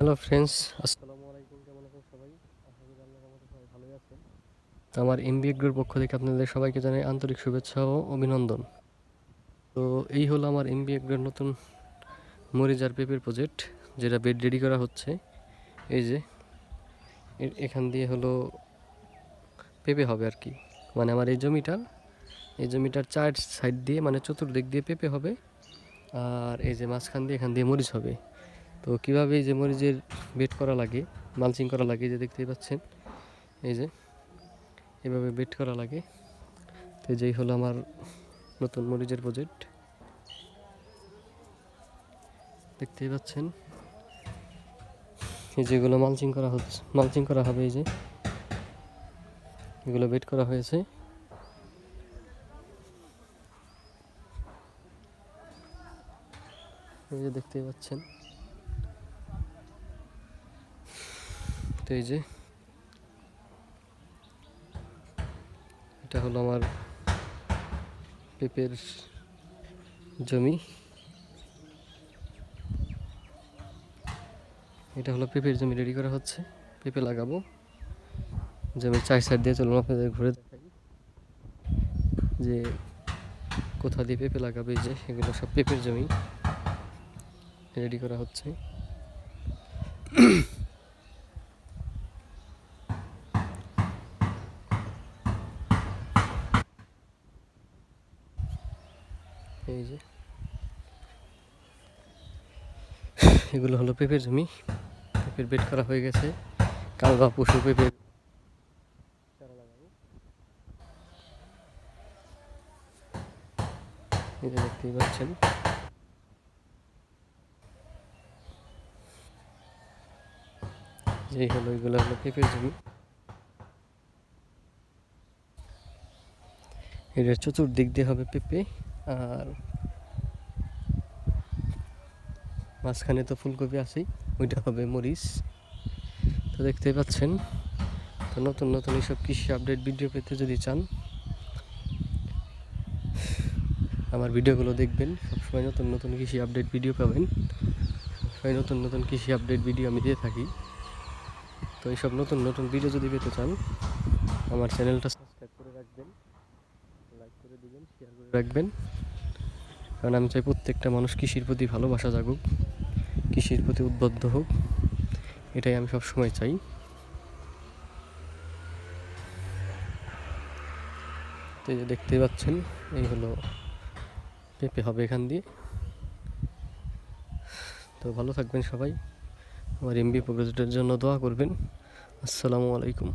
Hello friends আসসালামু আলাইকুম, কেমন আছেন সবাই? আশা করি আল্লাহর রহমতে সবাই ভালোই আছেন। আমার এমবি গ্রুর পক্ষ থেকে আপনাদের সবাইকে জানাই আন্তরিক শুভেচ্ছা ও অভিনন্দন। তো এই হলো আমার এমবি গ্রুর নতুন মরিজার পেপের প্রজেক্ট যেটা বেড রেডি করা হচ্ছে। এই যে এখান দিয়ে হলো পেঁপে হবে আর কি। মানে আমার এই জমিটার এই জমিটার চার সাইড দিয়ে মানে চতুর্দিক দিয়ে পেঁপে হবে। আর এই যে মাঝখান দিয়ে, এখান দিয়ে মরিচ হবে। তো কীভাবে এই যে মরিচের বেড করা লাগে, মালচিং করা লাগে যে দেখতেই পাচ্ছেন, এই যে এভাবে বেড করা লাগে। তো যেই হলো আমার নতুন মরিচের প্রজেক্ট। দেখতেই পাচ্ছেন, এই যেগুলো মালচিং করা হচ্ছে, মালচিং করা হবে এই যে। এগুলো বেড করা হয়েছে। এই যে দেখতেই পাচ্ছেন তো এই যে, এটা হলো আমার পেঁপের জমি। এটা হলো পেঁপের জমি রেডি করা হচ্ছে। পেঁপে লাগাবো। জমির চার সাইড দিয়ে চলুন, আপনাদের ঘুরে দেখাই। যে কোথা দিয়ে পেঁপে লাগাবে যে এগুলো সব পেঁপের জমি। রেডি করা হচ্ছে। এই যে। এগুলো হলো পেঁপের জমি। পেঁপের বেড করা হয়ে গেছে। কাল বা পশু এই যে দেখতেই পাচ্ছেন। যেই হলো, এগুলো হলো পেঁপের জমি। এটার চতুর্দিক দিয়ে হবে পেঁপে। আর মাঝখানে তো ফুলকপি আছেই, ওইটা হবে মরিচ। তো দেখতেই পাচ্ছেন, তো নতুন নতুন এইসব কৃষি আপডেট ভিডিও পেতে যদি চান, আমার ভিডিওগুলো দেখবেন, সবসময় নতুন নতুন কৃষি আপডেট ভিডিও পাবেন। সবসময় নতুন নতুন কৃষি আপডেট ভিডিও আমি দিয়ে থাকি। তো এইসব নতুন নতুন ভিডিও যদি পেতে চান, আমার চ্যানেলটা সাবস্ক্রাইব করে রাখবেন। লাইক করে দিবেন শেয়ার করে রাখবেন। কারণ আমি চাই প্রত্যেকটা মানুষ কৃষির প্রতি ভালোবাসা জাগুক, কৃষির প্রতি উদ্বুদ্ধ হোক। এটাই আমি সব সময় চাই। তো যে দেখতেই পাচ্ছেন, এই হলো পেঁপে হবে এখান দিয়ে। তো ভালো থাকবেন সবাই। আমার এমবি প্রজেক্টের জন্য দোয়া করবেন। আসসালামু আলাইকুম।